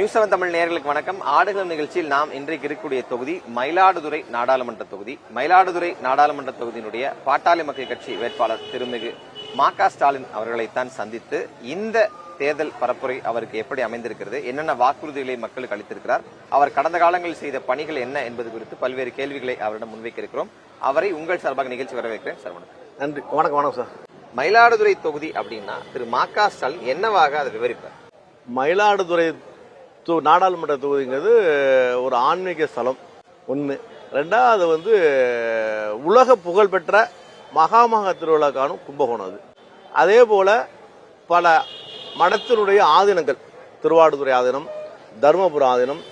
News seven Tamil நேயர்களுக்கு வணக்கம். ஆடுகளம் நிகழ்ச்சியில் நாம் இன்றைக்கு இருக்கக்கூடிய தொகுதி மயிலாடுதுறை நாடாளுமன்ற தொகுதி. மயிலாடுதுறை நாடாளுமன்ற தொகுதியினுடைய பாட்டாளி மக்கள் கட்சி வேட்பாளர் திருமிகு மா க ஸ்டாலின் அவர்களைத்தான் சந்தித்து இந்த தேர்தல் பரப்புரை அவருக்கு எப்படி அமைந்திருக்கிறது என்னென்ன வாக்குறுதிகளை மக்களுக்கு அளித்திருக்கிறார் அவர் கடந்த காலங்களில் செய்த பணிகள் என்ன என்பது குறித்து பல்வேறு கேள்விகளை அவரிடம் முன்வைக்க இருக்கிறோம். அவரை உங்கள் சார்பாக நிகழ்ச்சி வரவேற்கிறேன் சார் நன்றி. வணக்கம் வணக்கம் சார். மயிலாடுதுறை தொகுதி அப்படின்னா திரு மா க ஸ்டாலின் என்னவாக அதை விவரிப்பார்? மயிலாடுதுறை ஸோ நாடாளுமன்ற தொகுதிங்கிறது ஒரு ஆன்மீக ஸ்தலம். ஒன்று ரெண்டாவது வந்து உலக புகழ்பெற்ற மகாமக திருவிழா காணும் கும்பகோணம் அது. அதே போல் பல மடத்தினுடைய ஆதீனங்கள் திருவாடுதுறை ஆதீனம் தருமபுர ஆதீனம்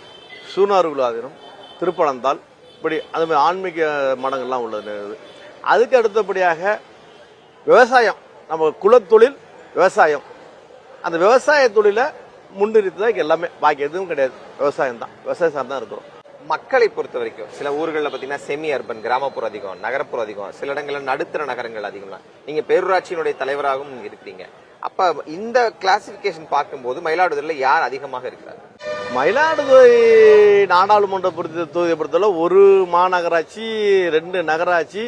சூனார்குல ஆதீனம் திருப்பனந்தால் இப்படி அது மாதிரி ஆன்மீக மடங்கள்லாம் உள்ளது. அதுக்கு அடுத்தபடியாக விவசாயம். நம்ம குலத்தொழில் விவசாயம். அந்த விவசாய தொழிலை முன்னிறுத்தி தான் எல்லாமே பாக்கி எதுவும் கிடையாது. விவசாயம் தான். விவசாயம் சார்ந்து தான் இருக்கிறோம். மக்களை பொறுத்த வரைக்கும் சில ஊர்களில் பார்த்தீங்கன்னா செமி அர்பன் கிராமப்புறம் அதிகம் நகரப்புறம் அதிகம் சில இடங்கள்ல நடுத்தர நகரங்கள் அதிகம் தான் நீங்க பேரூராட்சியினுடைய தலைவராகவும் நீங்க இருக்கிறீங்க. அப்ப இந்த கிளாசிபிகேஷன் பார்க்கும்போது மயிலாடுதுறையில யார் அதிகமாக இருக்கிறார்? மயிலாடுதுறை நாடாளுமன்ற பொறுத்த தொகுதியை பொறுத்தவரை ஒரு மாநகராட்சி ரெண்டு நகராட்சி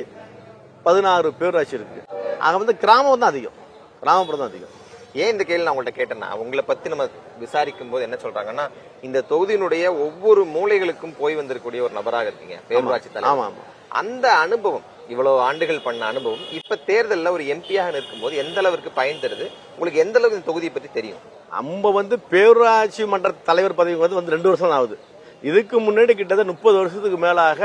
பதினாறு பேரூராட்சி இருக்கு. அங்க வந்து கிராமம் தான் அதிகம். கிராமப்புறம் தான் அதிகம். ஏன் இந்த கேள்வி நான் உங்கள்ட்ட கேட்டேன்னா உங்களை பத்தி நம்ம விசாரிக்கும் போது என்ன சொல்றாங்கன்னா இந்த தொகுதியினுடைய ஒவ்வொரு மூலைகளுக்கும் போய் வந்திருக்கக்கூடிய ஒரு நபராக இருக்கீங்க பேரூராட்சி தலைவர். அந்த அனுபவம் இவ்வளவு ஆண்டுகள் பண்ண அனுபவம் இப்ப தேர்தல்ல ஒரு எம்பியாக நிற்கும்போது எந்த அளவுக்கு பயன் தருது? உங்களுக்கு எந்த அளவுக்கு இந்த தொகுதியை பத்தி தெரியும்? நம்ம வந்து பேரூராட்சி மன்ற தலைவர் பதவி வந்து வந்து ரெண்டு வருஷம் ஆகுது. இதுக்கு முன்னாடி கிட்டத்தட்ட முப்பது வருஷத்துக்கு மேலாக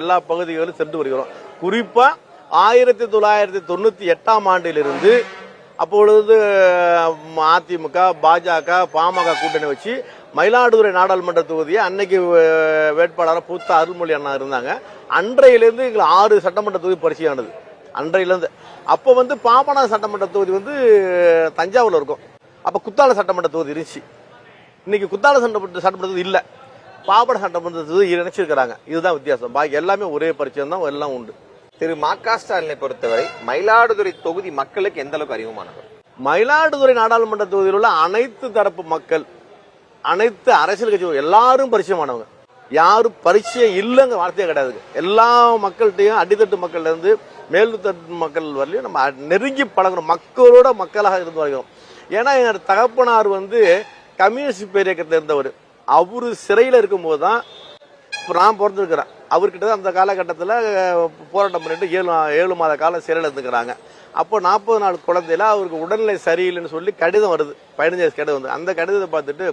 எல்லா பகுதிகளும் சென்று வருகிறோம். குறிப்பா ஆயிரத்தி தொள்ளாயிரத்தி தொண்ணூத்தி எட்டாம் ஆண்டிலிருந்து அப்பொழுது அதிமுக பாஜக பாமக கூட்டணி வச்சு மயிலாடுதுறை நாடாளுமன்ற தொகுதியை அன்னைக்கு வேட்பாளராக பூத்த அருள்மொழி அண்ணா இருந்தாங்க. அன்றையிலேருந்து எங்களுக்கு ஆறு சட்டமன்ற தொகுதி பரிசையானது அன்றையிலேருந்து. அப்போ வந்து பாபனா சட்டமன்ற தொகுதி வந்து தஞ்சாவூர்ல இருக்கும். அப்போ குத்தால சட்டமன்ற தொகுதி இருந்துச்சு. இன்னைக்கு குத்தால சட்டமன்ற சட்டமன்ற தொகுதி இல்லை. பாபட சட்டமன்ற தொகுதி இணைச்சிருக்கிறாங்க. இதுதான் வித்தியாசம். பாக்கி எல்லாமே ஒரே பரிச்சயம் தான் எல்லாம் உண்டு. திரு மா க ஸ்டாலினை பொறுத்தவரை மயிலாடுதுறை தொகுதி மக்களுக்கு எந்த அளவுக்கு அறிமுகமானவர் மயிலாடுதுறை நாடாளுமன்ற தொகுதியில் உள்ள அனைத்து தரப்பு மக்கள் அனைத்து அரசியல் கட்சி எல்லாரும் பரிச்சயமானவங்க. யாரும் பரிச்சயம் இல்லைங்க வார்த்தையே கிடையாது எல்லா மக்கள்கிட்டையும் அடித்தட்டு மக்கள்ல இருந்து மேல்தட்டு மக்கள் வரலையும் நம்ம நெருங்கி பழகணும். மக்களோட மக்களாக இருந்து வருகிறோம் ஏன்னா எங்க தகப்பனார் வந்து கம்யூனிஸ்ட் பேரியக்கத்தில் இருந்தவர் அவரு சிறையில் இருக்கும்போது தான் நான் பிறந்திருக்கிறேன் அவர்கிட்ட தான் அந்த காலகட்டத்தில் போராட்டம் பண்ணிட்டு ஏழு ஏழு மாத காலம் சிறையில் இருந்துக்கிறாங்க. அப்போ நாற்பது நாள் குழந்தையில அவருக்கு உடல்நிலை சரியில்லைன்னு சொல்லி கடிதம் வருது. பதினஞ்சு வயசு கடிதம் வந்து. அந்த கடிதத்தை பார்த்துட்டு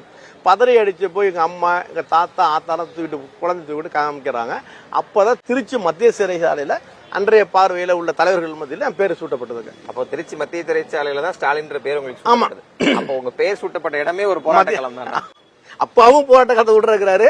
பதறி அடிச்சு போய் எங்கள் அம்மா எங்கள் தாத்தா ஆத்தாலாம் தூக்கிட்டு குழந்தை தூக்கிட்டு காமிக்கிறாங்க. அப்போ தான் திருச்சி மத்திய சிறைச்சாலையில் அன்றைய பார்வையில் உள்ள தலைவர்கள் மத்தியில் என் பேர் சூட்டப்பட்டதுங்க. அப்போ திருச்சி மத்திய திரைச்சாலையில தான் ஸ்டாலின்ற பேர் உங்களுக்கு ஆமா. சூட்டப்பட்டது. அப்போ உங்க பேர் சூட்டப்பட்ட இடமே ஒரு போராட்ட களம் தான்? அப்பாவும் போராட்ட கதை விடுறாரு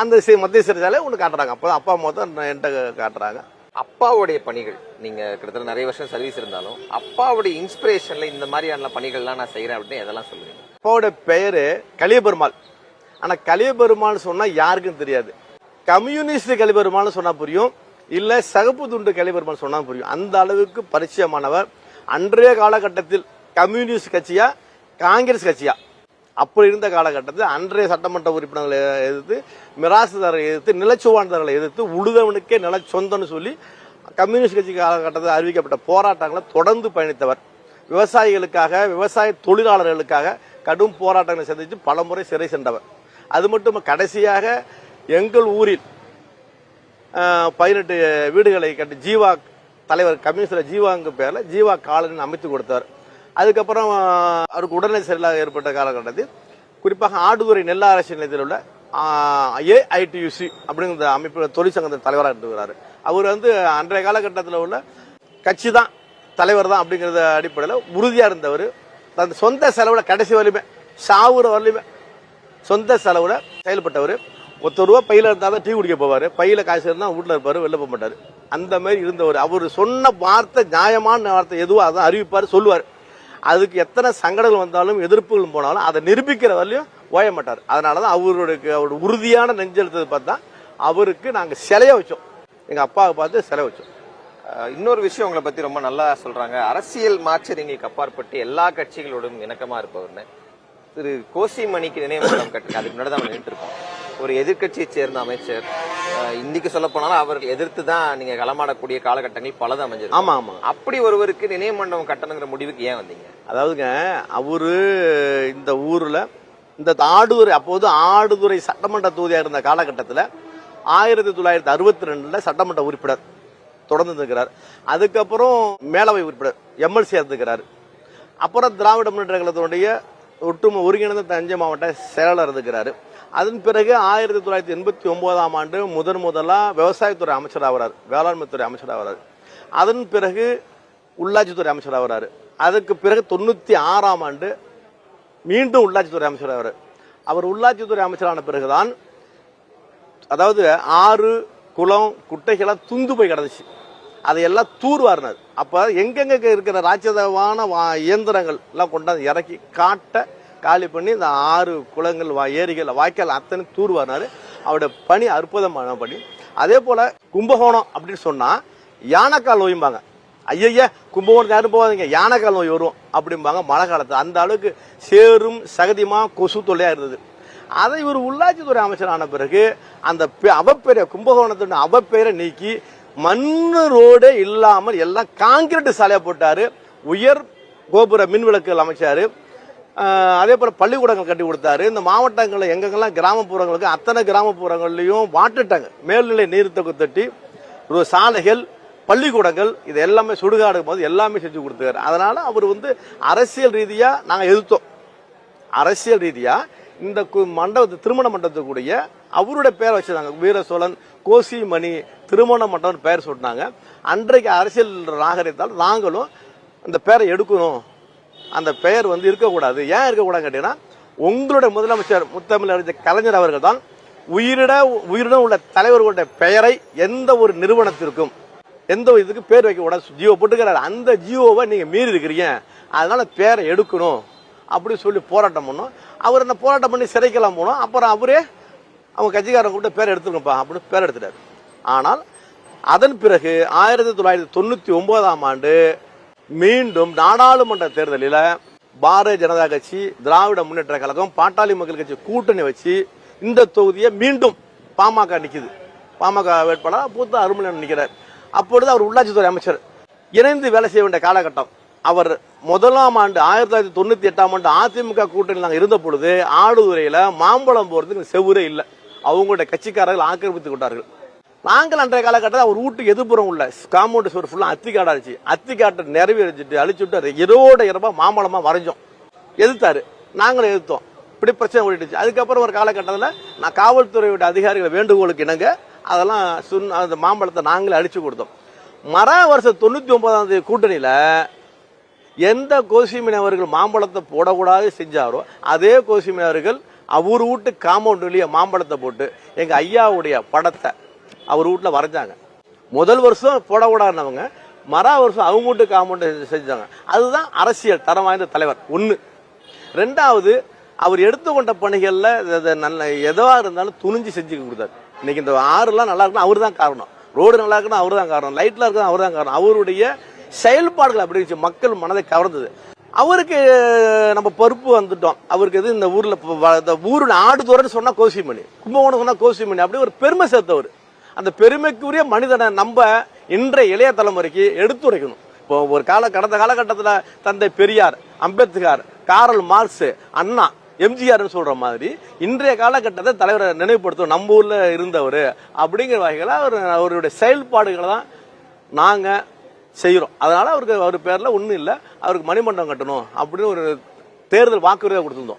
அந்த மத்திய சிறைச்சாலை ஒன்று காட்டுறாங்க. அப்போ அப்பா அம்மா தான் என்கிட்ட காட்டுறாங்க. அப்பாவுடைய பணிகள் நீங்க கிட்டத்தட்ட நிறைய வருஷம் சர்வீஸ் இருந்தாலும் அப்பாவுடைய இன்ஸ்பிரேஷன்ல இந்த மாதிரியான பணிகள்லாம் நான் செய்யறேன் அப்படின்னு எதெல்லாம் சொல்லுவீங்க? அப்பாவோட பெயரு கலியபெருமாள். ஆனா கலியபெருமாள் சொன்னா யாருக்கும் தெரியாது. கம்யூனிஸ்ட் கலிபெருமாள் சொன்னா புரியும். இல்ல சகப்பு துண்டு கலிபெருமாள் சொன்னா புரியும். அந்த அளவுக்கு பரிச்சயமானவர். அன்றைய காலகட்டத்தில் கம்யூனிஸ்ட் கட்சியா காங்கிரஸ் கட்சியா? அப்படி இருந்த காலகட்டத்தில் அன்றைய சட்டமன்ற உறுப்பினர்களை எதிர்த்து மிராசுதாரரை எதிர்த்து நிலச்சுவாண்டர்களை எதிர்த்து உழுதவனுக்கே நில சொந்தம்னு சொல்லி கம்யூனிஸ்ட் கட்சி காலகட்டத்தில் அறிவிக்கப்பட்ட போராட்டங்களை தொடர்ந்து பயணித்தவர். விவசாயிகளுக்காக விவசாய தொழிலாளர்களுக்காக கடும் போராட்டங்களை சந்தித்து பலமுறை சிறை சென்றவர். அது மட்டும் கடைசியாக எங்கள் ஊரில் பதினெட்டு வீடுகளை கட்டி ஜீவா தலைவர் கம்யூனிஸ்டர் ஜீவாங்க பேரில் ஜீவா காலனி அமைத்து கொடுத்தார் அதுக்கப்புறம் அவருக்கு உடல்நிலை சரியில்லாத ஏற்பட்ட காலகட்டத்தில் குறிப்பாக ஆடுதுறை நெல் ஆராய்ச்சி நிலையத்தில் உள்ள ஏஐடியூசி அப்படிங்கிற அமைப்பு தொழிற்சங்கத்தின் தலைவராக இருக்கிறார் அவர் வந்து அன்றைய காலகட்டத்தில் உள்ள கட்சி தான் தலைவர் தான் அப்படிங்கிறத அடிப்படையில் உறுதியாக இருந்தவர். அந்த சொந்த செலவில் கடைசி வலிமை சாவுற வலிமை சொந்த செலவில் செயல்பட்டவர். ஒருத்தர் ரூபா பையில் இருந்தால் தான் டீ குடிக்க போவார். பையில் காசு இருந்தால் வீட்டில் இருப்பார் வெளில போக மாட்டார். அந்த மாதிரி இருந்தவர். அவர் சொன்ன வார்த்தை நியாயமான வார்த்தை எதுவோ அதான் அறிவிப்பார் சொல்லுவார். அதுக்கு எத்தனை சங்கடங்கள் வந்தாலும் எதிர்ப்புகள் போனாலும் அதை நிரூபிக்கிற வரலையும் ஓய மாட்டார். அதனால தான் அவருடைய அவருடைய உறுதியான நெஞ்செழுத்தது பார்த்தா அவருக்கு நாங்கள் சிலைய வச்சோம். எங்கள் அப்பாவை பார்த்து சிலை வச்சோம். இன்னொரு விஷயம் உங்களை பத்தி ரொம்ப நல்லா சொல்றாங்க. அரசியல் மாற்றங்களுக்கு அப்பாற்பட்டு எல்லா கட்சிகளோடும் இணக்கமா இருப்பவர்னு. திரு கோசிமணிக்கு நினைவு கட்டுங்க அதுக்கு முன்னாடி தான் நம்ம நின்றுட்டு இருக்கோம். ஒரு எதிர்க்கட்சியை சேர்ந்த அமைச்சர் இன்னைக்கு சொல்ல போனாலும் அவர்கள் எதிர்த்து தான் நீங்க களமாடக்கூடிய காலகட்டங்கள் பலது அமைஞ்சிருக்கு. ஆமா ஆமா. அப்படி ஒருவருக்கு நினைவு மண்டபம் கட்டணுங்கிற முடிவுக்கு ஏன் வந்தீங்க? அதாவதுங்க அவரு இந்த ஊர்ல இந்த ஆடுதுறை அப்போது ஆடுதுறை சட்டமன்ற தொகுதியாக இருந்த காலகட்டத்தில் ஆயிரத்தி தொள்ளாயிரத்தி அறுபத்தி ரெண்டுல சட்டமன்ற உறுப்பினர் தொடர்ந்து இருக்கிறார் அதுக்கப்புறம் மேலவை உறுப்பினர் எம்எல்சி இருந்துக்கிறார் அப்புறம் திராவிட முன்னேற்ற கழகத்தினுடைய ஒட்டும ஒருங்கிணைந்த தஞ்சை மாவட்ட செயலாளர் இருக்கிறாரு. அதன் பிறகு ஆயிரத்தி தொள்ளாயிரத்தி எண்பத்தி ஒன்பதாம் ஆண்டு முதன் முதலாக விவசாயத்துறை அமைச்சர் ஆகிறார். வேளாண்மைத்துறை அமைச்சர் ஆகிறார். அதன் பிறகு உள்ளாட்சித்துறை அமைச்சர் ஆகிறாரு. அதுக்கு பிறகு தொண்ணூற்றி ஆறாம் ஆண்டு மீண்டும் உள்ளாட்சித்துறை அமைச்சர் ஆகிறார். அவர் உள்ளாட்சித்துறை அமைச்சரான பிறகுதான் அதாவது ஆறு குளம் குட்டைகளாம் துந்து போய் கிடந்துச்சு. அதையெல்லாம் தூர்வாரினார் அப்போ எங்கெங்க இருக்கிற ராட்சதமான வா- இயந்திரங்கள் எல்லாம் கொண்டாந்து இறக்கி காட்டை காலி பண்ணி இந்த ஆறு குளங்கள் வா ஏரிகள் வாய்க்கால் அத்தனை தூர்வாரினாரு. அவருடைய பணி அற்புதமான பணி. அதே போல் கும்பகோணம் அப்படின்னு சொன்னால் யானைக்கால் நோயும்பாங்க. ஐயய்யா கும்பகோணம் யாரும் போகாதீங்க யானைக்கால் நோய் வரும் அப்படிம்பாங்க மழை காலத்து அந்த அளவுக்கு சேரும் சகதியுமா கொசு தொல்லையாக இருந்தது. அதை இவர் உள்ளாட்சித்துறை அமைச்சரான பிறகு அந்த பெ- அவப்பெயரை கும்பகோணத்தின் அவப்பெயரை நீக்கி மண்ணு ரோடே இல்லாமல் எல்லாம் காங்கிரீட் சாலையாக போட்டார். உயர் கோபுர மின் விளக்குகள் அமைச்சார் அதே போல் பள்ளிக்கூடங்கள் கட்டி கொடுத்தாரு. இந்த மாவட்டங்களில் எங்கெங்கெல்லாம் கிராமப்புறங்களுக்கு அத்தனை கிராமப்புறங்கள்லையும் வாட்டர் டேங்க் மேல்நிலை நீர்த்தக்கு தொட்டி ஒரு சாலைகள் பள்ளிக்கூடங்கள் இது எல்லாமே சுடுகாடு போது எல்லாமே செஞ்சு கொடுத்தாரு அதனால் அவர் வந்து அரசியல் ரீதியாக நாங்கள் எதிர்த்தோம். அரசியல் ரீதியாக இந்த கு- மண்டபத்து திருமண மண்டபத்துக்குரிய அவருடைய பேரை வச்சுருந்தாங்க வீர சோழன் கோசிமணி திருமண மண்டபம் பெயர் சொன்னாங்க. அன்றைக்கு அரசியல் நாகரிகத்தால் நாங்களும் அந்த பெயரை எடுக்கணும். அந்த பெயர் வந்து இருக்கக்கூடாது. ஏன் இருக்கக்கூடாதுன்னு கேட்டீங்கன்னா உங்களுடைய முதலமைச்சர் முத்தமிழறிஞர் கலைஞர் அவர்கள் தான் உயிரிட உயிருடன் உள்ள தலைவர்களுடைய பெயரை எந்த ஒரு நிறுவனத்திற்கும் எந்த ஒரு இதுக்கு பேர் வைக்க கூடாது. ஜியோ போட்டுக்கிறாரு. அந்த ஜியோவை நீங்கள் மீறி இருக்கிறீங்க. அதனால பேரை எடுக்கணும். அப்படின்னு சொல்லி போராட்டம் பண்ணோம். அவர் அந்த போராட்டம் பண்ணி சிறைக்கெல்லாம் போனோம். அப்புறம் அவரே அவங்க கட்சிக்காரன் கூப்பிட்டு பேர் எடுத்துருங்கப்பா அப்படின்னு பேர் எடுத்துட்டாரு. ஆனால் அதன் பிறகு ஆயிரத்தி தொள்ளாயிரத்தி தொண்ணூத்தி ஒன்பதாம் ஆண்டு மீண்டும் நாடாளுமன்ற தேர்தலில் பாரதிய ஜனதா கட்சி திராவிட முன்னேற்ற கழகம் பாட்டாளி மக்கள் கட்சி கூட்டணி வச்சு இந்த தொகுதியை மீண்டும் பாமக நிற்கிது பாமக வேட்பாளர் பூத்த அருமலன் நிற்கிறார் அப்பொழுது அவர் உள்ளாட்சித்துறை அமைச்சர். இணைந்து வேலை செய்ய வேண்டிய காலகட்டம். அவர் முதலாம் ஆண்டு ஆயிரத்தி தொள்ளாயிரத்தி தொண்ணூற்றி எட்டாம் ஆண்டு அதிமுக கூட்டணி நாங்கள் இருந்த பொழுது ஆடுதுறையில் மாம்பழம் போகிறதுக்கு செவ்வரே இல்லை. அவங்களுடைய கட்சிக்காரர்கள் ஆக்கிரமித்து கொண்டார்கள். நாங்கள் அன்றைய காலகட்டத்தில் அவர் வீட்டுக்கு எதிர்ப்புறம் உள்ள காம்பவுண்ட் சுவர் ஃபுல்லாக அத்தி காடா இருந்துச்சு. அத்தி காட்டை நிறைவேறிச்சிட்டு அழிச்சுட்டு இரவோட இரவா மாமலமாக வரைஞ்சோம். எதிர்த்தாரு. நாங்களும் எதிர்த்தோம். இப்படி பிரச்சனை ஓடிட்டுச்சு அதுக்கப்புறம் ஒரு காலகட்டத்தில் நான் காவல்துறையோட அதிகாரிகள் வேண்டுகோளுக்கு இணங்க அதெல்லாம் சுன் அந்த மாம்பழத்தை நாங்களே அழிச்சு கொடுத்தோம். மர வருஷம் தொண்ணூற்றி ஒன்பதாம் தேதி கூட்டணியில் எந்த கோசிமீன் அவர்கள் மாம்பழத்தை போடக்கூடாது செஞ்சாரோ அதே கோசிமீன் அவர்கள் அவர் வீட்டு காம்பவுண்ட்லயே மாம்பழத்தை போட்டு எங்கள் ஐயாவுடைய படத்தை அவர் வீட்டில் வரைஞ்சாங்க. முதல் வருஷம் போடக்கூடாதுனவங்க மறா வருஷம் அவங்க வீட்டு காம்பவுண்ட் செஞ்சாங்க அதுதான் அரசியல் தரம் வாய்ந்த தலைவர் ஒன்று ரெண்டாவது அவர் எடுத்துக்கொண்ட பணிகளில் நல்ல எதுவாக இருந்தாலும் துணிஞ்சு செஞ்சு கொடுத்தாரு. இன்னைக்கு இந்த ஆறுலாம் நல்லா இருக்குன்னா அவர் தான் காரணம். ரோடு நல்லா இருக்கணும் அவர் தான் காரணம். லைட்லாம் இருக்கணும் அவர் தான் காரணம். அவருடைய செயல்பாடுகள் அப்படி இருந்துச்சு. மக்கள் மனதை கவர்ந்தது. அவருக்கு நம்ம பருப்பு வந்துட்டோம். அவருக்கு எது இந்த ஊர்ல இந்த ஊர் ஆடுதோரன்னு சொன்னா கோசிமணி. கும்பகோணம் சொன்னா கோசிமணி. அப்படி ஒரு பெருமை சேர்த்தவர். அந்த பெருமைக்குரிய மனிதனை நம்ம இன்றைய இளைய தலைமுறைக்கு எடுத்துரைக்கணும். இப்போ ஒரு கால கடந்த காலகட்டத்தில் தந்தை பெரியார் அம்பேத்கர் காரல் மார்க்ஸ் அண்ணா எம்ஜிஆர்னு சொல்ற மாதிரி இன்றைய காலகட்டத்தை தலைவரை நினைவுபடுத்தும் நம்ம ஊர்ல இருந்தவர். அப்படிங்கிற வகையில் அவர் அவருடைய செயல்பாடுகளை தான் நாங்கள் செய்கிறோம் அதனால அவருக்கு அவர் பேரில் ஒன்றும் இல்லை. அவருக்கு மணிமண்டபம் கட்டணும் அப்படின்னு ஒரு தேர்தல் வாக்குறுதியாக கொடுத்துருந்தோம்.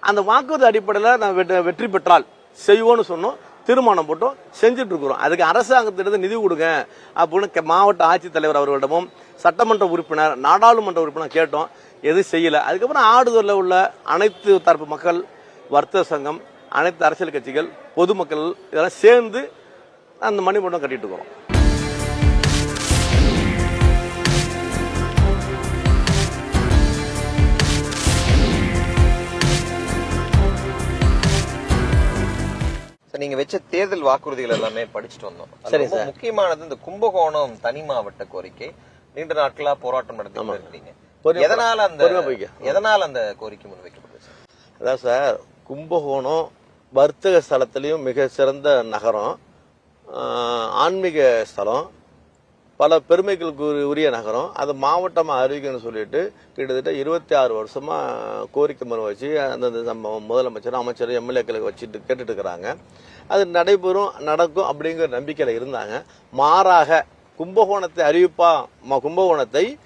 அந்த வாக்குறுதி அடிப்படையில் நான் வெற்றி- வெற்றி பெற்றால் செய்வோம்னு சொன்னோம். தீர்மானம் போட்டோம். செஞ்சுட்டு இருக்கிறோம். அதுக்கு அரசாங்கத்திலிருந்து நிதி கொடுங்க அப்படின்னு கே- மாவட்ட ஆட்சித்தலைவர் அவர்களிடமும் சட்டமன்ற உறுப்பினர் நாடாளுமன்ற உறுப்பினர் கேட்டோம். எதுவும் செய்யலை. அதுக்கப்புறம் ஆடுதலில் உள்ள அனைத்து தரப்பு மக்கள் வர்த்தக சங்கம் அனைத்து அரசியல் கட்சிகள் பொதுமக்கள் இதெல்லாம் சேர்ந்து அந்த மணிமண்டபம் கட்டிட்டு இருக்கிறோம். நீங்க வச்ச தேர்தல் வாக்குறுதிகள் எல்லாமே படிச்சுட்டு வந்தோம். சரி. முக்கியமானது இந்த கும்பகோணம் தனி மாவட்ட கோரிக்கை. நீண்ட நாட்களா போராட்டம் நடத்தி ஆமா. இருக்கீங்க. எதனால அந்த. எதனால அந்த கோரிக்கை முன்வைக்கப்படுது அதான் சார். கும்பகோணம் வர்த்தக ஸ்தலத்திலையும் மிக சிறந்த நகரம். ஆன்மீக ஸ்தலம். பல பெருமைகளுக்கு உரிய நகரம். அது மாவட்டமாக அறிவிக்கணும்னு சொல்லிட்டு கிட்டத்தட்ட இருபத்தி ஆறு வருஷமாக கோரிக்கை மனு வச்சு அந்தந்த நம்ம முதலமைச்சர் அமைச்சரும் எம்எல்ஏக்களுக்கு வச்சுட்டு கேட்டுட்டு இருக்கிறாங்க அது நடைபெறும் நடக்கும் அப்படிங்கிற நம்பிக்கையில் இருந்தாங்க. மாறாக கும்பகோணத்தை அறிவிப்பா ம- கும்பகோணத்தை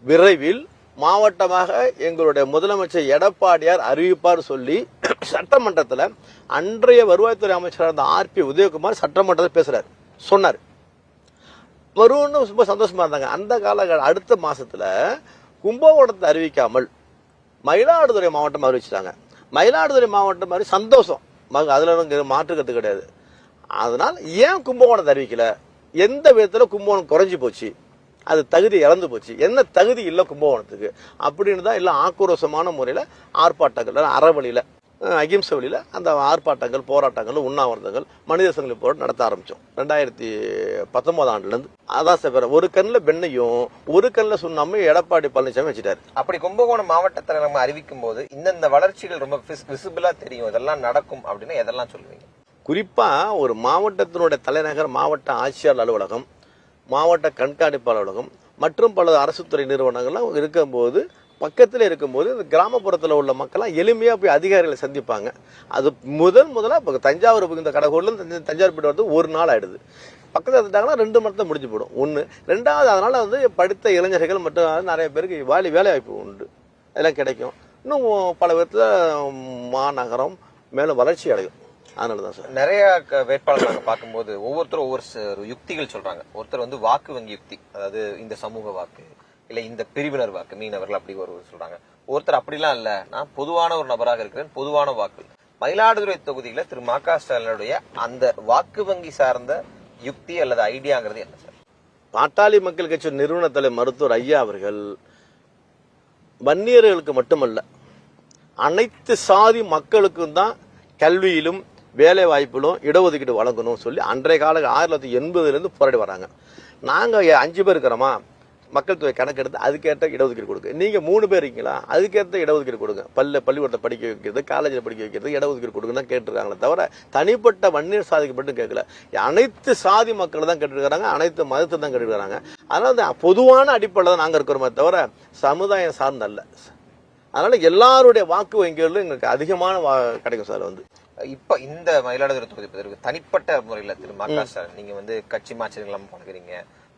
விரைவில் மாவட்டமாக எங்களுடைய முதலமைச்சர் எடப்பாடியார் அறிவிப்பார் சொல்லி சட்டமன்றத்தில் அன்றைய வருவாய்த்துறை அமைச்சராக இருந்த ஆர்பி உதயகுமார் சட்டமன்றத்தில் பேசுகிறார் சொன்னார். வரும்னு ரொம்ப சந்தோஷமா இருந்தாங்க. அந்த கால அடுத்த மாசத்துல கும்பகோணத்தை அறிவிக்காமல் மயிலாடுதுறை மாவட்டம் அறிவிச்சிட்டாங்க. மயிலாடுதுறை மாவட்டம் மாதிரி சந்தோஷம். ம- அதுல எனக்கு மாற்று கிடையாது. அதனால் ஏன் கும்பகோணத்தை அறிவிக்கல? எந்த விதத்துல கும்பகோணம் குறைஞ்சி போச்சு? அது தகுதி இழந்து போச்சு. என்ன தகுதி இல்லை கும்பகோணத்துக்கு? அப்படின்னு தான் எல்லாம் ஆக்ரோஷமான முறையில் ஆர்ப்பாட்டங்கள் அறவழியில் அகிம்சை வழியில் அந்த ஆர்ப்பாட்டங்கள் போராட்டங்கள் உண்ணாவிரதங்கள் மனித சங்கிலி போராட்டம் நடத்த ஆரம்பித்தோம் ரெண்டாயிரத்தி பத்தொன்பதாம் ஆண்டுலேருந்து. அதான் சார் ஒரு கண்ணில் பெண்ணையும் ஒரு கண்ணில் சுண்ணாமல் எடப்பாடி பழனிசாமி வச்சுட்டாரு. அப்படி கும்பகோணம் மாவட்டத்தில் நம்ம அறிவிக்கும் போது இந்தந்த வளர்ச்சிகள் ரொம்ப விசிபிளா தெரியும். இதெல்லாம் நடக்கும் அப்படின்னு எதெல்லாம் சொல்லுவீங்க? குறிப்பா ஒரு மாவட்டத்தினுடைய தலைநகர் மாவட்ட ஆட்சியாளர் அலுவலகம் மாவட்ட கண்காணிப்பாளர் அலுவலகம் மற்றும் பல அரசு துறை நிறுவனங்கள்லாம் இருக்கும்போது பக்கத்தில் இருக்கும்போது இந்த கிராமப்புறத்தில் உள்ள மக்கள்லாம் எளிமையாக போய் அதிகாரிகளை சந்திப்பாங்க. அது முதல் முதலாக இப்போ தஞ்சாவூர் இந்த கடைகோடில் தஞ்சாவூர் போய்ட்டு வந்து ஒரு நாள் ஆகிடுது பக்கத்தில் இருந்துட்டாங்கன்னா ரெண்டு மரத்தை முடிஞ்சு போயிடும். ஒன்று ரெண்டாவது அதனால் வந்து படித்த இளைஞர்கள் மற்றும் நிறைய பேருக்கு வாலி வேலை வாய்ப்பு உண்டு. அதெல்லாம் கிடைக்கும். இன்னும் பல விதத்தில் மாநகரம் மேலும் வளர்ச்சி அடையும். அதனால தான் சார். நிறைய க- வேட்பாளர்கள் பார்க்கும்போது ஒவ்வொருத்தரும் ஒவ்வொரு யுக்திகள் சொல்கிறாங்க ஒருத்தர் வந்து வாக்கு வங்கி யுக்தி. அதாவது இந்த சமூக வாக்கு இல்லை இந்த பிரிவினர் வாக்கு மீனவர்கள் அப்படி ஒரு சொல்றாங்க. ஒருத்தர் அப்படிலாம் இல்ல. நான் பொதுவான ஒரு நபராக இருக்கிறேன் பொதுவான வாக்கு. மயிலாடுதுறை தொகுதியில திரு மா க ஸ்டாலினுடைய அந்த வாக்கு வங்கி சார்ந்த யுக்தி அல்லது ஐடியாங்கிறது என்ன சார்? பாட்டாளி மக்கள் கட்சி நிறுவன தலைவர் மருத்துவர் ஐயா அவர்கள் வன்னியர்களுக்கு மட்டுமல்ல அனைத்து சாதி மக்களுக்கும் தான் கல்வியிலும் வேலை வாய்ப்பிலும் இடஒதுக்கீடு வழங்கணும்னு சொல்லி அன்றைய கால ஆயிரத்தி தொள்ளாயிரத்தி எண்பதுலேருந்து போராடி வராங்க. நாங்கள் அஞ்சு பேர் இருக்கிறோமா? மக்கள் தொகை கணக்கெடுத்து அதுக்கேற்ற இடஒதுக்கீடு கொடுங்க. நீங்க மூணு பேர் இருக்கீங்களா? அதுக்கேற்ற இடஒதுக்கீடு கொடுங்க. பல்ல பள்ளிக்கூடத்தை படிக்க வைக்கிறது காலேஜில் படிக்க வைக்கிறது இடஒதுக்கீடு கொடுங்க தான் கேட்டுருக்காங்களே தவிர தனிப்பட்ட வன்னியர் சாதிக்கு மட்டும் கேட்கல. அனைத்து சாதி மக்கள் தான் கேட்டுருக்காங்க அனைத்து மதத்தை தான் கேட்டுருக்காங்க அதனால பொதுவான அடிப்படையில் தான் நாங்க இருக்கிறோமே தவிர சமுதாயம் சார்ந்த அல்ல. அதனால எல்லாருடைய வாக்கு வங்கிகளிலும் எங்களுக்கு அதிகமான வா- கிடைக்கும் சார் வந்து. இப்ப இந்த மயிலாடுதுறை தொகுதி தனிப்பட்ட முறையில திரு மா க ஸ்டாலின் நீங்க வந்து கட்சி மாச்சரியம் இல்லாம பழகுறீங்க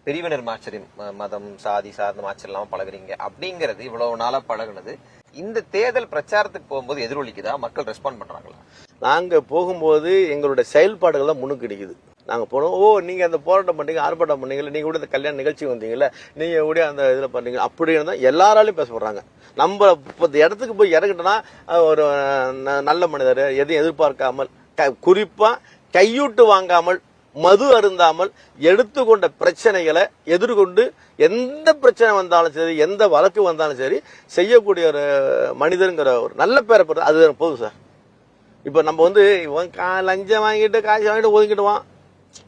பிரிவினர் மாச்சரியம் மதம் சாதி சார்ந்த மாச்சரியம் பழகுறீங்க. அப்படிங்கிறது இவ்வளவு நாளா பழகுனது. இந்த தேர்தல் பிரச்சாரத்துக்கு போகும்போது எதிரொலிக்குதா? மக்கள் ரெஸ்பாண்ட் பண்றாங்களா? நாங்க போகும்போது எங்களுடைய செயல்பாடுகள் தான் முன்னுக்கு நாங்கள் போனோம் ஓ நீங்கள் அந்த போராட்டம் பண்ணீங்க ஆர்ப்பாட்டம் பண்ணீங்கல்ல நீங்கள் கூட இந்த கல்யாண நிகழ்ச்சி வந்தீங்கல்ல நீங்கள் கூட அந்த இதில் பண்ணீங்க அப்படின்னு தான் எல்லாராலையும் பேசப்படுறாங்க. நம்ம இப்போ இந்த இடத்துக்கு போய் இறங்கிட்டோன்னா ஒரு ந- நல்ல மனிதர் எதையும் எதிர்பார்க்காமல் க- குறிப்பாக கையூட்டு வாங்காமல் மது அருந்தாமல் எடுத்துக்கொண்ட பிரச்சனைகளை எதிர்கொண்டு எந்த பிரச்சனை வந்தாலும் சரி எந்த வழக்கு வந்தாலும் சரி செய்யக்கூடிய ஒரு மனிதருங்கிற ஒரு நல்ல பேரை பெற அது எனக்கு போதும் சார். இப்போ நம்ம வந்து இவன் கா லஞ்சம் வாங்கிட்டு காசு வாங்கிட்டு ஒதுங்கிடுவான்.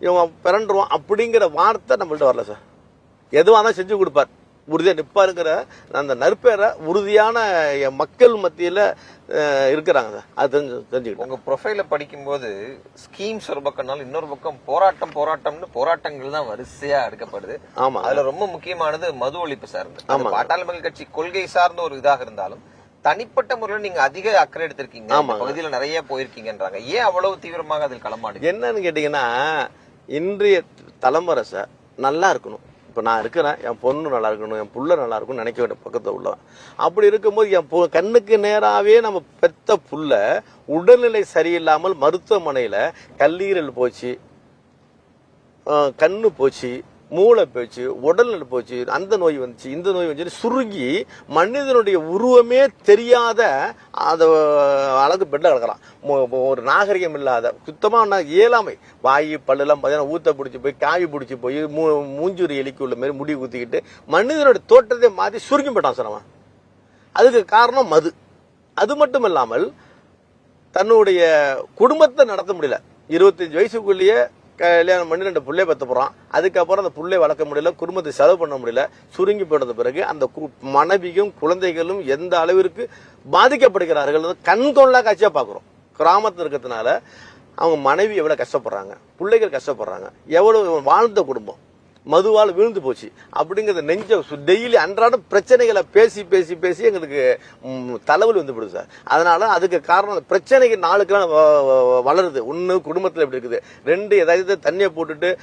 இவன் பிறண்டுருவான் அப்படிங்கிற வார்த்தை நம்மள்ட்ட வரல சார். எதுவாக தான் செஞ்சு கொடுப்பார். உறுதியாக நிற்பாருங்கிற அந்த நற்பேரை உறுதியான மக்கள் மத்தியில் இருக்கிறாங்க. அது தெரிஞ்சு தெரிஞ்சுக்கிட்டோம். உங்க ப்ரொஃபைல படிக்கும்போது ஸ்கீம்ஸ் ஒரு பக்கம்னாலும் இன்னொரு பக்கம் போராட்டம் போராட்டம்னு போராட்டங்கள் தான் வரிசையா எடுக்கப்படுது. ஆமாம் அதுல ரொம்ப முக்கியமானது மது ஒழிப்பு சார்ந்து. ஆமாங்க. பாட்டாளி மக்கள் கட்சி கொள்கை சார்ந்த ஒரு இதாக இருந்தாலும் தனிப்பட்ட முறையில் நீங்க அதிக அக்கறை எடுத்திருக்கீங்க. ஆமாங்க. பகுதியில நிறைய போயிருக்கீங்கன்றாங்க. ஏன் அவ்வளவு தீவிரமாக அதில் களமாடு என்னன்னு கேட்டிங்கன்னா இன்றைய தலைமுறை சார் நல்லா இருக்கணும். இப்போ நான் இருக்கிறேன் என் பொண்ணு நல்லா இருக்கணும் என் புள்ள நல்லா இருக்கணும்னு நினைக்க வேண்டிய பக்கத்தில் உள்ளவன். அப்படி இருக்கும்போது என் பொ- கண்ணுக்கு நேராகவே நம்ம பெத்த புள்ள உடல்நிலை சரியில்லாமல் மருத்துவமனையில் கல்லீரல் போச்சு கண்ணு போச்சு மூளை போச்சு உடல்நல போச்சு அந்த நோய் வந்துச்சு இந்த நோய் வந்துச்சு சுருங்கி மனிதனுடைய உருவமே தெரியாத அந்த அழகு பெட்டில் கிடக்கிறான். ஒரு நாகரிகம் இல்லாத சுத்தமாக இயலாமை. வாய் பல்லெல்லாம் பார்த்தீங்கன்னா ஊத்த பிடிச்சி போய் காவி பிடிச்சி போய் மூ மூஞ்சூரி எலிக்கு உள்ள மாதிரி முடி குத்திக்கிட்டு மனிதனுடைய தோற்றத்தை மாற்றி சுருங்கி போட்டான் சார் அவன். அதுக்கு காரணம் மது. அது மட்டும் இல்லாமல் தன்னுடைய குடும்பத்தை நடத்த முடியல. இருபத்தஞ்சு வயசுக்குள்ளேயே கல்யாணம் பண்ணி ரெண்டு புள்ளைய பெற்று போகிறான் அதுக்கப்புறம் அந்த பிள்ளை வளர்க்க முடியல குடும்பத்தை செலவு பண்ண முடியல. சுருங்கி போனது பிறகு அந்த கு- மனைவியும் குழந்தைகளும் எந்த அளவிற்கு பாதிக்கப்படுகிறார்கள் கண் தொல்லா காட்சியாக பார்க்குறோம். கிராமத்தில் இருக்கிறதுனால அவங்க மனைவி எவ்வளோ கஷ்டப்படுறாங்க பிள்ளைகள் கஷ்டப்படுறாங்க எவ்வளோ வாழ்ந்த குடும்பம். மதுவால் விழுந்து போச்சு. அப்படிங்கிறத நெஞ்ச டெய்லி அன்றாட பிரச்சனைகளை பேசி பேசி பேசி எங்களுக்கு தலைவலி வந்து போடுது சார். அதனால அதுக்கு காரணம் பிரச்சனைகள் பிரச்சனைக்கு வ- வளருது. ஒன்று குடும்பத்தில் எப்படி இருக்குது. ரெண்டு ஏதாவது தண்ணியை போட்டுட்டு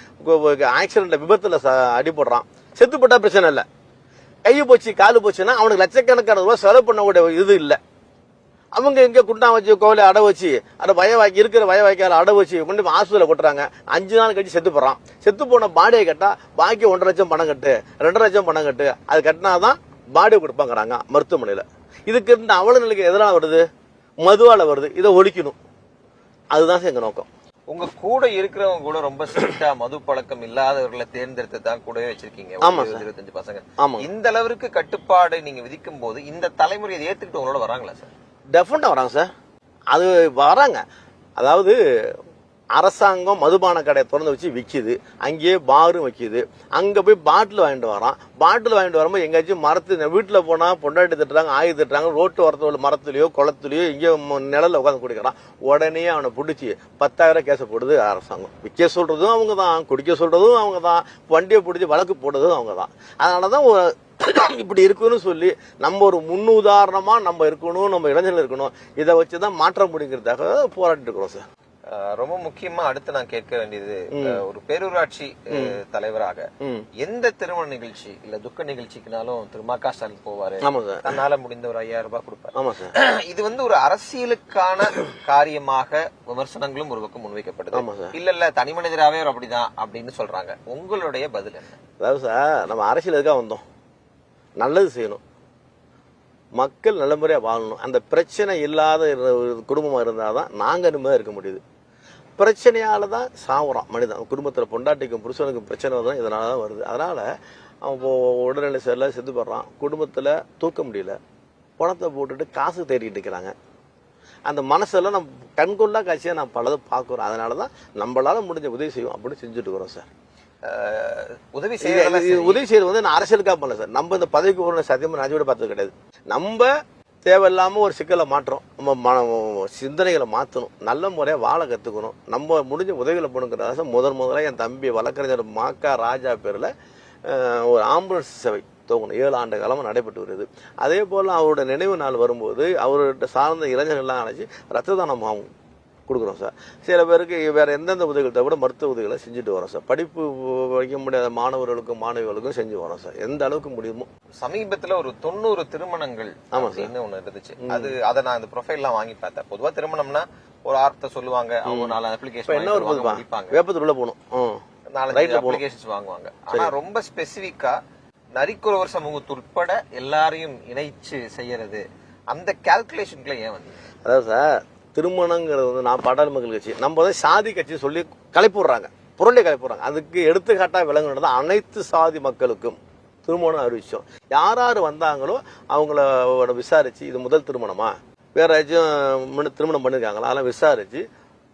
ஆக்சிடென்ட் விபத்தில் அடிபடுறான். செத்துப்பட்டா பிரச்சனை இல்லை. கை போச்சு காலு போச்சுன்னா அவனுக்கு லட்சக்கணக்கான ரூபாய் செலவு பண்ணக்கூடிய இது இல்லை. அவங்க எங்க குண்டா வச்சு கோவில அடை வச்சு அந்த வயவாக்கி இருக்கிற வயவாக்கியால அடை வச்சு கொண்டு போய் ஹாஸ்பிட்டல் கொட்டுறாங்க. அஞ்சு நாள் கழிச்சு செத்து போறான். செத்து போன பாடியை கட்டா பாக்கி ஒன்றரை லட்சம் பணம் கட்டு ரெண்டரை லட்சம் பணம் கட்டு அது கட்டினாதான் பாடி கொடுப்பாங்கிறாங்க மருத்துவமனையில. இதுக்கு இந்த அவல நிலைக்கு எதனால வருது? மதுவால வருது. இதை ஒழிக்கணும். அதுதான் சார் எங்க நோக்கம். உங்க கூட இருக்கிறவங்க கூட ரொம்ப ஸ்ட்ரிக்டா மது பழக்கம் இல்லாதவர்களை தேர்ந்தெடுத்து தான் கூடவே வச்சிருக்கீங்க. ஆமா இருபத்தஞ்சு பசங்க. ஆமாங்க. இந்த அளவிற்கு கட்டுப்பாடு நீங்க விதிக்கும் போது இந்த தலைமுறையை ஏத்துக்கிட்டு உங்களோட வராங்களா சார்? டெஃபண்டாக வராங்க சார். அது வராங்க. அதாவது அரசாங்கம் மதுபான கடையை திறந்து வச்சு விற்கிது அங்கேயே பாரும் வைக்கிது. அங்கே போய் பாட்டில் வாங்கிட்டு வரான். பாட்டில் வாங்கிட்டு வரும்போது எங்கேயாச்சும் மரத்து வீட்டில் போனால் பொண்டாட்டி திட்டுறாங்க ஆயு திட்டுறாங்க ரோட்டு வரத்துல உள்ள மரத்துலையோ குளத்துலையோ இங்கேயோ நிழலில் உட்காந்து குடிக்கிறான். உடனே அவனை பிடிச்சி பத்தாயிரம் கேஸை போடுது அரசாங்கம். விற்க சொல்கிறதும் அவங்க தான் குடிக்க சொல்கிறதும் அவங்க தான் வண்டியை பிடிச்சி வழக்கு போடுறதும் அவங்க தான். அதனால தான் இப்படி இருக்குன்னு சொல்லி நம்ம ஒரு முன்னுதாரணமா நம்ம இருக்கணும் நம்ம இளைஞர்கள் இருக்கணும். இதை வச்சு தான் மாற்ற முடியுங்கிறதுக்காக போராடிட்டு இருக்கிறோம் சார். ரொம்ப முக்கியமா அடுத்து நான் கேட்க வேண்டியது ஒரு பேரூராட்சி தலைவராக எந்த திருமண நிகழ்ச்சி இல்ல துக்க நிகழ்ச்சிக்குனாலும் திரு ம க ஸ்டாலின் போவாரு. ஆமா சார். தன்னால முடிந்த ஒரு ஐயாயிரம் ரூபாய் கொடுப்பாரு. ஆமா சார். இது வந்து ஒரு அரசியலுக்கான காரியமாக விமர்சனங்களும் ஒரு பக்கம் முன்வைக்கப்படுது. இல்ல இல்ல தனி மனிதராவே அப்படிதான் அப்படின்னு சொல்றாங்க. உங்களுடைய பதில் என்ன? அதாவது சார் நம்ம அரசியல் எதுக்காக வந்தோம்? நல்லது செய்யணும். மக்கள் நல்ல முறையாக வாழணும். அந்த பிரச்சனை இல்லாத குடும்பமாக ஒரு இருந்தால் தான் நாங்கள் நிம்மதியாக இருக்க முடியுது. பிரச்சனையால் தான் சாவுறான் மனிதன். குடும்பத்தில் பொண்டாட்டிக்கும் புருஷனுக்கும் பிரச்சனை தான் இதனால தான் வருது. அதனால் அவன் இப்போ உடல்நிலை சரியில்லை செத்து போடுறான் குடும்பத்தில் தூக்க முடியல. பணத்தை போட்டுட்டு காசு தேடிட்டு இருக்கிறாங்க. அந்த மனசெல்லாம் நம்ம கண்கொள்ளா காட்சியாக நான் பலதை பார்க்குறோம். அதனால தான் நம்மளால் முடிஞ்ச உதவி செய்வோம். அப்படின்னு செஞ்சுட்டு இருக்கிறோம் சார். உதவி சரி. உதவி செய்யறது வந்து நான் அரசியலுக்காக பண்ணல சார். நம்ம இந்த பதவிக்கு ஒரு சத்தியமா நான் கூட பார்த்தது கிடையாது. நம்ம தேவையில்லாம ஒரு சிக்கலை மாற்றோம் நம்ம மன- சிந்தனைகளை மாற்றணும். நல்ல முறையா வாழ கத்துக்கணும். நம்ம முடிஞ்ச உதவிகளை பண்ணுங்கிறத முதல் முதல்ல என் தம்பி வழக்கறிஞர் மாக்கா ராஜா பேர்ல ஒரு ஆம்புலன்ஸ் சேவை துவங்கணும். ஏழு ஆண்டு காலமாக நடைபெற்று வருது. அதே போல் அவரோட நினைவு நாள் வரும்போது அவர்கிட்ட சார்ந்த இளைஞர்கள்லாம் அழைச்சி ரத்த தானம் ஆகும். கொடுக்குறோம் சார். சில பேருக்கு வேற எந்தெந்த உதவிகள் தவிர மருத்துவ உதவிகளை செஞ்சுட்டு வரோம் சார். படிப்பு வைக்க முடியாத மாணவர்களுக்கும் மாணவிகளுக்கும் செஞ்சு வரோம் சார். எந்த அளவுக்கு முடியுமோ. சமீபத்துல ஒரு தொண்ணூறு திருமணங்கள் ஆமா சார். ஒண்ணு இருந்துச்சு. அது அதை நான் இந்த ப்ரொஃபைல்லாம் வாங்கி பார்த்தேன். பொதுவா திருமணம்னா ஒரு ஆர்த்த சொல்லுவாங்க. அவங்க நாலு அப்ளிகேஷன் என்ன ஒரு வேப்பத்தில் உள்ள போகணும். நாலஞ்சு அப்ளிகேஷன்ஸ் வாங்குவாங்க. ஆனா ரொம்ப ஸ்பெசிபிக்கா நரிக்குறவர் சமூகத்து உட்பட எல்லாரையும் இணைச்சு செய்யறது அந்த கால்குலேஷனுக்குள்ள ஏன் வந்து அதாவது சார் திருமணங்கிறது வந்து நான் பாட்டாளி மக்கள் கட்சி. நம்ம வந்து சாதி கட்சி சொல்லி கலைப்பு விடுறாங்க புரண்டை கலைப்பு விடுறாங்க அதுக்கு எடுத்துக்காட்டாக விளங்குனது அனைத்து சாதி மக்களுக்கும் திருமணம் அறிவிச்சோம். யார் யார் வந்தாங்களோ அவங்கள விசாரித்து இது முதல் திருமணமா? வேற ஏதாச்சும் திருமணம் பண்ணியிருக்காங்களா அதெல்லாம் விசாரித்து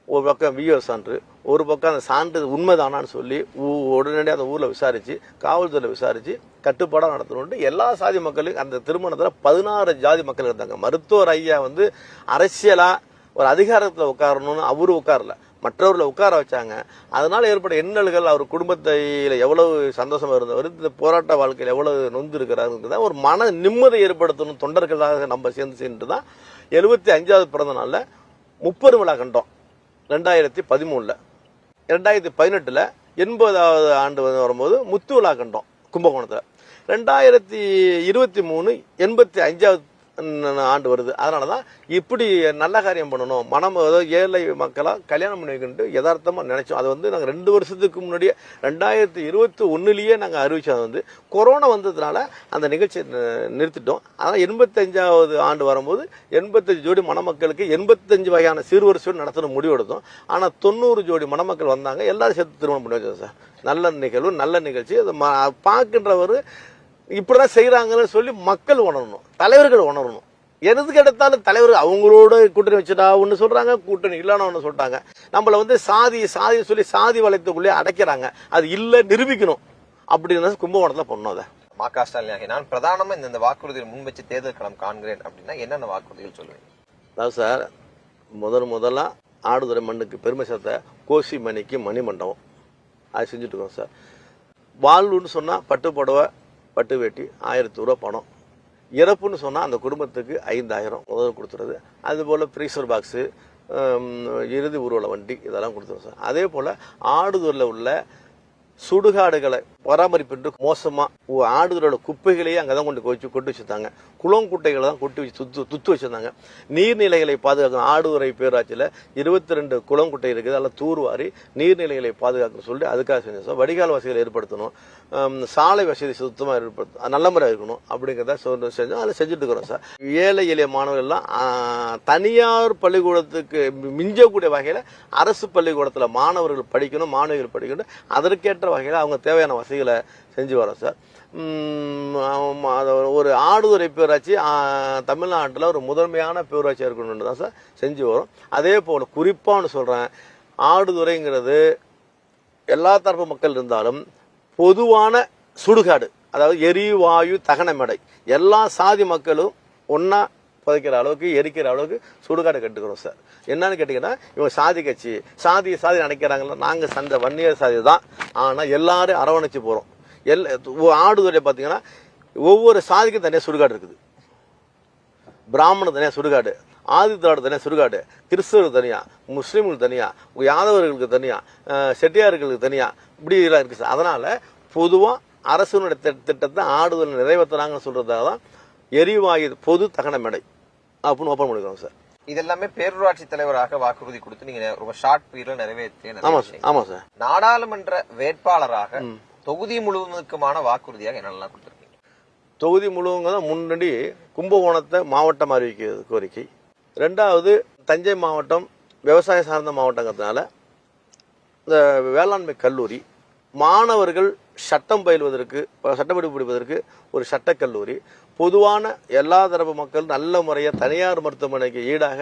ஒரு பக்கம் விஓ சான்று ஒரு பக்கம் அந்த சான்று உண்மைதானான்னு சொல்லி ஊ- உடனடியாக அந்த ஊரில் விசாரித்து காவல்துறையில விசாரித்து கட்டுப்பாடாக நடத்தணுன்ட்டு எல்லா சாதி மக்களுக்கும் அந்த திருமணத்தில் பதினாறு ஜாதி மக்கள் இருந்தாங்க. மருத்துவர் ஐயா வந்து அரசியலாக ஒரு அதிகாரத்தில் உட்காரணும்னு அவரு உட்காரல. மற்றவர்களை உட்கார வச்சாங்க. அதனால ஏற்பட்ட எண்ணல்கள் அவர் குடும்பத்தில எவ்வளவு சந்தோஷமா இருந்தவர் இந்த போராட்ட வாழ்க்கையில் எவ்வளவு நொந்து இருக்கிறாருங்கிறத ஒரு மன நிம்மதி ஏற்படுத்தணும் தொண்டர்களாக நம்ம சேர்ந்து சென்று தான் எழுபத்தி அஞ்சாவது பிறந்த நாளில் முப்பது விழா கண்டோம். ரெண்டாயிரத்தி பதிமூணில். ரெண்டாயிரத்தி பதினெட்டில் எண்பதாவது ஆண்டு வந்து வரும்போது முத்து விழா கண்டோம் கும்பகோணத்தில். ரெண்டாயிரத்தி இருபத்தி மூணு எண்பத்தி அஞ்சாவது ஆண்டு வருது. அதனால தான் இப்படி நல்ல காரியம் பண்ணணும். மனம் அதாவது ஏழை மக்களாக கல்யாணம் பண்ணி வைக்கிட்டு யதார்த்தமா நினைச்சோம். அது வந்து நாங்கள் ரெண்டு வருஷத்துக்கு முன்னாடியே ரெண்டாயிரத்தி இருபத்தி ஒன்றுலேயே நாங்கள் அறிவிச்சது வந்து கொரோனா வந்ததுனால அந்த நிகழ்ச்சியை நி- நிறுத்திட்டோம். அதனால் எண்பத்தஞ்சாவது ஆண்டு வரும்போது எண்பத்தஞ்சு ஜோடி மணமக்களுக்கு எண்பத்தஞ்சு வகையான சீர்வரிசையோடு நடத்தணும் முடிவு எடுத்தோம். ஆனால் தொண்ணூறு ஜோடி மணமக்கள் வந்தாங்க. எல்லாரும் சேர்த்து திருமணம் பண்ணி வச்சோம் சார். நல்ல நிகழ்வு நல்ல நிகழ்ச்சி. அதை பார்க்கின்றவர் இப்படிதான் செய்கிறாங்கன்னு சொல்லி மக்கள் உணரணும் தலைவர்கள் உணரணும். எதுக்கு எடுத்தாலும் தலைவர் அவங்களோட கூட்டணி வச்சுட்டா ஒன்று சொல்றாங்க கூட்டணி இல்லைன்னு ஒன்று சொல்லிட்டாங்க நம்மள வந்து சாதி சாதி சொல்லி சாதி வளையத்துக்குள்ளே அடைக்கிறாங்க. அது இல்லை நிரூபிக்கணும். அப்படின்னு கும்பகோணத்தில் பண்ணோம் அதை. மா க. ஸ்டாலின் நான் பிரதானமா இந்த இந்த வாக்குறுதிகள் முன் வச்சு தேர்தல் களம் காண்கிறேன் அப்படின்னா என்னென்ன வாக்குறுதிகள் சொல்லுவீங்க? அதாவது சார் முதல் முதல்ல ஆடுதுறை மண்ணுக்கு பெருமை சேர்த்த கோசி மணிக்கு மணிமண்டபம். அது செஞ்சுட்டு இருக்கோம் சார். வாழ்வுன்னு சொன்னால் பட்டு புடவை பட்டு வேட்டி ஆயிரத்தி ரூபா பணம். இறப்புன்னு சொன்னால் அந்த குடும்பத்துக்கு ஐந்தாயிரம் உதவி கொடுத்துறது. அதுபோல் ஃப்ரீசர் பாக்ஸு இறுதி ஊர்வல வண்டி இதெல்லாம் கொடுத்துருவோம் சார். அதே போல் ஆடுதுறையில் உள்ள சுடுகாடுகளை பராமரிப்பு மோசமா ஆடுகளோட குப்பைகளையே அங்கதான் கொண்டு வச்சு கொட்டு வச்சிருந்தாங்க. குளம் குட்டைகளை தான் கொட்டி வச்சு துத்து துத்து வச்சிருந்தாங்க. நீர்நிலைகளை பாதுகாக்கும் ஆடுதுறை பேராட்சியில் இருபத்தி ரெண்டு குளம் குட்டை இருக்குது. அதில் தூர்வாரி நீர்நிலைகளை பாதுகாக்கணும் சொல்லிட்டு அதுக்காக செஞ்சோம் சார் வடிகால் வசதிகளை ஏற்படுத்தணும். சாலை வசதி சுத்தமாக ஏற்படுத்தும் நல்ல முறை இருக்கணும் அப்படிங்கிறத சொல்லி செஞ்சோம். அதில் செஞ்சுட்டு இருக்கிறோம் சார். ஏழை எளிய மாணவர்கள் எல்லாம் தனியார் பள்ளிக்கூடத்துக்கு மி- மிஞ்சக்கூடிய வகையில் அரசு பள்ளிக்கூடத்தில் மாணவர்கள் படிக்கணும் மாணவிகள் படிக்கணும். அதற்கேற்ற வகையில் அவங்க தேவையான வசதிகளை செஞ்சு வரோம் சார். ஒரு ஆடுதுறை பேராட்சி தமிழ்நாட்டில் ஒரு முதன்மையான பேராட்சியாக இருக்கணும்னு தான் சார் செஞ்சு வரும். அதே போல் குறிப்பான்னு சொல்கிறேன் ஆடுதுறைங்கிறது எல்லா தரப்பு மக்கள் இருந்தாலும் பொதுவான சுடுகாடு அதாவது எரிவாயு தகன மேடை எல்லா சாதி மக்களும் ஒன்றா புதைக்கிற அளவுக்கு எரிக்கிற அளவுக்கு சுடுகாடு கட்டுக்கிறோம் சார். என்னன்னு கேட்டீங்கன்னா இவங்க சாதி கட்சி சாதி சாதி நினைக்கிறாங்களா நாங்கள் சந்த வன்னியர் சாதி தான். ஆனால் எல்லாரும் அரவணைச்சு போகிறோம் எல் ஆடுதுறை பார்த்தீங்கன்னா ஒவ்வொரு சாதிக்கும் தனியாக சுடுகாடு இருக்குது. பிராமண தனியாக சுடுகாடு ஆதித்தாடு தனியாக சுடுகாடு கிறிஸ்தவருக்கு தனியாக முஸ்லீம்களுக்கு தனியாக யாதவர்களுக்கு தனியாக செட்டியார்களுக்கு தனியாக இப்படி இதெல்லாம் இருக்குது சார். அதனால் பொதுவாக அரசுனுடைய திட்டத்தை ஆடுதல் நிறைவேற்றுறாங்கன்னு சொல்கிறதால தான் எரிவாயு பொது தகன மேடை. அப்படின்னு ஓப்பன் பண்ணிக்கிறோம் சார். இதெல்லாமே பேரூராட்சி தலைவராக வாக்குறுதி கொடுத்து நீங்க ரொம்ப ஷார்ட் பீரியட்ல நிறைவேற்றிய ஆமாம் சார். ஆமாம் சார். நாடாளுமன்ற வேட்பாளராக தொகுதி முழுவதுக்குமான வாக்குறுதியாக என்னெல்லாம் கொடுத்திருக்கீங்க? தொகுதி முழுவதுங்க தான் முன்னாடி கும்பகோணத்தை மாவட்டம் அறிவிக்கிறது கோரிக்கை. ரெண்டாவது தஞ்சை மாவட்டம் விவசாய சார்ந்த மாவட்டங்கிறதுனால இந்த வேளாண்மை கல்லூரி மாணவர்கள் சட்டம் பயில்வதற்கு சட்டப்படிப்பு படிப்பதற்கு ஒரு சட்டக் கல்லூரி பொதுவான எல்லா தரப்பு மக்கள் நல்ல முறையாக தனியார் மருத்துவமனைக்கு ஈடாக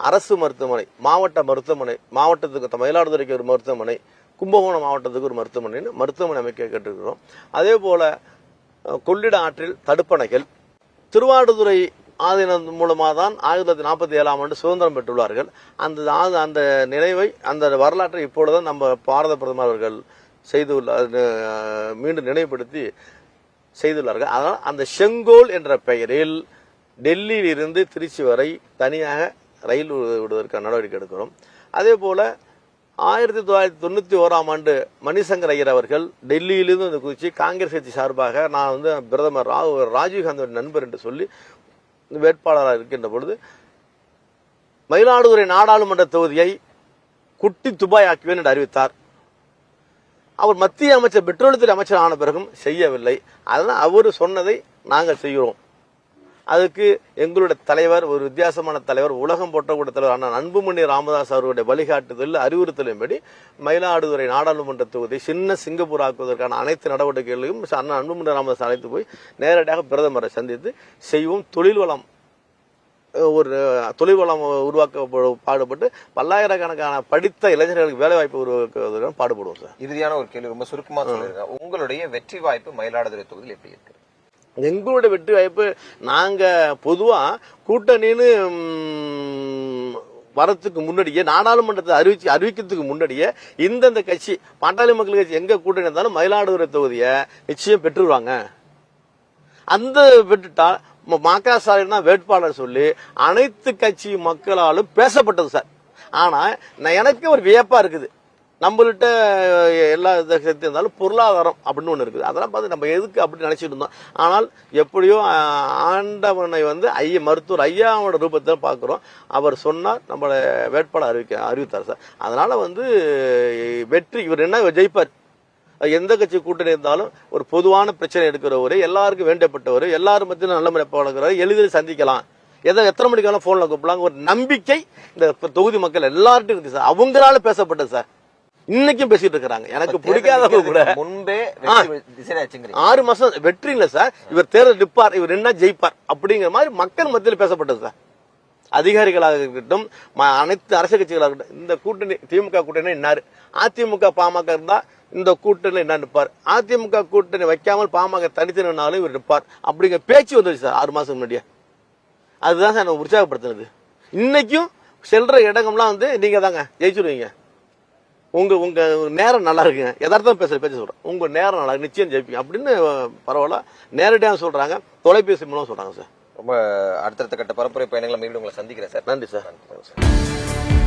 அரசு மருத்துவமனை மாவட்ட மருத்துவமனை மாவட்டத்துக்கு மயிலாடுதுறைக்கு ஒரு மருத்துவமனை கும்பகோணம் மாவட்டத்துக்கு ஒரு மருத்துவமனைன்னு மருத்துவமனை அமைக்க கேட்டிருக்கிறோம். அதே போல கொள்ளிட ஆற்றில் தடுப்பணைகள் திருவாடுதுறை ஆதீனம் மூலமாக தான் ஆயிரத்தி தொள்ளாயிரத்தி நாற்பத்தி ஏழாம் ஆண்டு சுதந்திரம் பெற்றுள்ளார்கள். அந்த ஆ- அந்த நினைவை அந்த வரலாற்றை இப்பொழுதுதான் நம்ம பாரத பிரதமர் அவர்கள் செய்துள்ள மீண்டும் நினைவுபடுத்தி செய்துள்ளார்கள். அதனால் அந்த செங்கோல் என்ற பெயரில் டெல்லியில் இருந்து திருச்சி வரை தனியாக ரயில் விடுவதற்கான நடவடிக்கை எடுக்கிறோம். அதே போல் ஆயிரத்தி தொள்ளாயிரத்தி தொண்ணூற்றி ஓராம் ஆண்டு மணிசங்கர் ஐயர் அவர்கள் டெல்லியிலிருந்து வந்து குறித்து காங்கிரஸ் கட்சி சார்பாக நான் வந்து பிரதமர் ராவ் ராஜீவ்காந்தியோட நண்பர் என்று சொல்லி வேட்பாளராக இருக்கின்ற பொழுது மயிலாடுதுறை நாடாளுமன்ற தொகுதியை குட்டி துபாய் ஆக்குவேன் என்று அறிவித்தார். அவர் மத்திய அமைச்சர் பெட்ரோலியத்துறை அமைச்சர் ஆன பிறகும் செய்யவில்லை. அதனால் அவர் சொன்னதை நாங்கள் செய்கிறோம். அதுக்கு எங்களுடைய தலைவர் ஒரு வித்தியாசமான தலைவர் உலகம் போற்றக்கூடிய தலைவர் ஆனால் அன்புமணி ராமதாஸ் அவருடைய வழிகாட்டுதல் அறிவுறுத்தலின்படி மயிலாடுதுறை நாடாளுமன்ற தொகுதி சின்ன சிங்கப்பூர் ஆக்குவதற்கான அனைத்து நடவடிக்கைகளையும் அண்ணன் அன்புமணி ராமதாஸ் அழைத்து போய் நேரடியாக பிரதமரை சந்தித்து செய்வோம். தொழில் வளம் ஒரு தொழில் வளம் உருவாக்க பாடுபட்டு பல்லாயிரக்கணக்கான படித்த இளைஞர்களுக்கு வேலை வாய்ப்பு உருவாக்குவதற்கான பாடுபடுவோம் சார். இறுதியான ஒரு கேள்வி ரொம்ப சுருக்கமா சொல்லிருங்க உங்களுடைய வெற்றி வாய்ப்பு மயிலாடுதுறை தொகுதியில் எப்படி இருக்கு? எங்களுடைய வெற்றி வாய்ப்பு நாங்க பொதுவா கூட்டணின்னு வரத்துக்கு முன்னாடியே நாடாளுமன்றத்தை அறிவிச்சு அறிவிக்கிறதுக்கு முன்னாடியே இந்தந்த கட்சி பாட்டாளி மக்கள் கட்சி எங்க கூட்டணி இருந்தாலும் மயிலாடுதுறை தொகுதியை நிச்சயம் பெற்றுருவாங்க. அந்த பெற்றுட்டா மாக்கா ஸ்டாலின் தான் வேட்பாளர் சொல்லி அனைத்து கட்சி மக்களாலும் பேசப்பட்டது சார். ஆனால் நான் எனக்கு ஒரு வியப்பாக இருக்குது. நம்மள்கிட்ட எல்லா சக்தி இருந்தாலும் பொருளாதாரம் அப்படின்னு ஒன்று இருக்குது. அதெல்லாம் பார்த்து நம்ம எதுக்கு அப்படி நினச்சிட்டு இருந்தோம்? ஆனால் எப்படியோ ஆண்டவனை வந்து ஐயா மருத்துவர் ஐயாவோட ரூபத்தில் பார்க்குறோம். அவர் சொன்னால் நம்மளை வேட்பாளர் அறிவிக்க அறிவித்தார் சார். அதனால் வந்து வெற்றி இவர் என்ன ஜெயிப்பார். எந்த கட்சி கூட்டணி இருந்தாலும் ஒரு பொதுவான பிரச்சனை எடுக்கிறவர் எல்லாருக்கும் வேண்டப்பட்டவர் எல்லாரும் மத்தியும் நல்ல முறை பழகிறவர் எளிதில் சந்திக்கலாம். எதை எத்தனை மணிக்காலும் போன்ல கூப்பிடலாம் ஒரு நம்பிக்கை இந்த தொகுதி மக்கள் எல்லார்ட்டும் இருக்கு சார். அவங்களால பேசப்பட்டது சார். இன்னைக்கும் பேசிட்டு இருக்கிறாங்க. எனக்கு பிடிக்காதவங்க கூட. முன்பே ஆறு மாசம் வெற்றி இல்ல சார். இவர் தேர்தல் நிப்பார். இவர் என்ன ஜெயிப்பார். அப்படிங்கிற மாதிரி மக்கள் மத்தியில் பேசப்பட்டது சார். அதிகாரிகளாக இருக்கட்டும் அனைத்து அரசியல் கட்சிகளாக இருக்கட்டும் இந்த கூட்டணி திமுக கூட்டணி என்னாரு அதிமுக பாமக இருந்தா இந்த கூட்டணியில் என்ன நிற்பார் அதிமுக கூட்டணி வைக்காமல் பாமக தனித்து நின்னாலும் இவர் நிற்பார். அப்படிங்கிற பேச்சு வந்துருச்சு சார் ஆறு மாசம் முன்னாடியே. அதுதான் சார் எனக்கு உற்சாகப்படுத்தினது. இன்னைக்கும் செல்ற இடங்கள்லாம் வந்து நீங்க தாங்க ஜெயிச்சிருவீங்க. உங்க உங்க நேரம் நல்லா இருக்குங்க. யதார்த்தம் பேசுற பேச்சு சொல்றேன். உங்க நேரம் நல்லா நிச்சயம் ஜெயிப்பீங்க. அப்படின்னு பரவாயில்ல நேரடியாக சொல்றாங்க தொலைபேசி மூலம் சொல்றாங்க சார். ரொம்ப அடுத்தடுத்த கட்ட பரப்புரை பயணங்களை மீண்டும் உங்களை சந்திக்கிறேன் சார். நன்றி சார். நன்றி சார்.